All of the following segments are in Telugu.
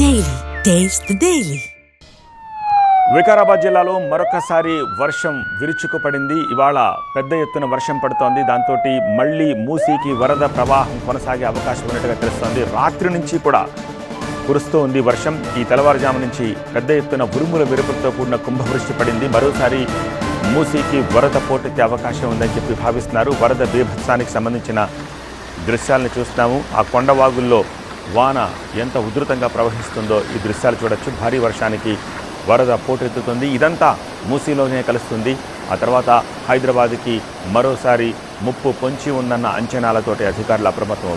డైలీ టేస్ట్ the వికారాబాద్ జిల్లాలో మరొకసారి వర్షం విరుచుకుపడింది. ఇవాళ పెద్ద ఎత్తున వర్షం పడుతోంది. దాంతో మళ్ళీ మూసీకి వరద ప్రవాహం కొనసాగే అవకాశం ఉన్నట్టుగా తెలుస్తోంది. రాత్రి నుంచి కూడా కురుస్తూ ఉంది వర్షం. ఈ తెల్లవారుజాము నుంచి పెద్ద ఎత్తున ఉరుముల విరుపులతో కూడిన కుంభవృష్టి పడింది. మరోసారి మూసీకి వరద పోటెత్తే అవకాశం ఉందని చెప్పి భావిస్తున్నారు. వరద బీభత్సానికి సంబంధించిన దృశ్యాలను చూస్తున్నాము. ఆ కొండవాగుల్లో వాన ఎంత ఉధృతంగా ప్రవహిస్తుందో ఈ దృశ్యాలు చూడొచ్చు. భారీ వర్షానికి వరద పోటెత్తుతుంది. ఇదంతా మూసీలోనే కలుస్తుంది. ఆ తర్వాత హైదరాబాద్కి మరోసారి ముప్పు పొంచి ఉందన్న అంచనాలతోటి అధికారులు అప్రమత్తం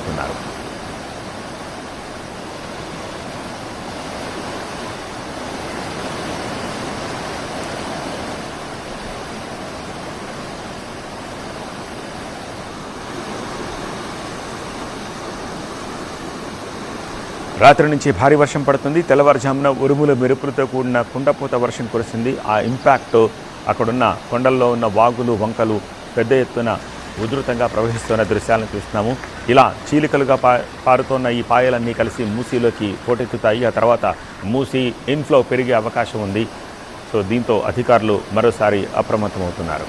రాత్రి నుంచి భారీ వర్షం పడుతుంది. తెల్లవారుజామున ఉరుముల మెరుపులతో కూడిన కుండపోత వర్షం కురిసింది. ఆ ఇంపాక్ట్ అక్కడున్న కొండల్లో ఉన్న వాగులు వంకలు పెద్ద ఎత్తున ఉధృతంగా ప్రవహిస్తున్న దృశ్యాలను చూస్తున్నాము. ఇలా చీలికలుగా పా పారుతోన్న ఈ పాయలన్నీ కలిసి మూసీలోకి పోటెత్తుతాయి. ఆ తర్వాత మూసీ ఇన్ఫ్లో పెరిగే అవకాశం ఉంది. సో దీంతో అధికారులు మరోసారి అప్రమత్తమవుతున్నారు.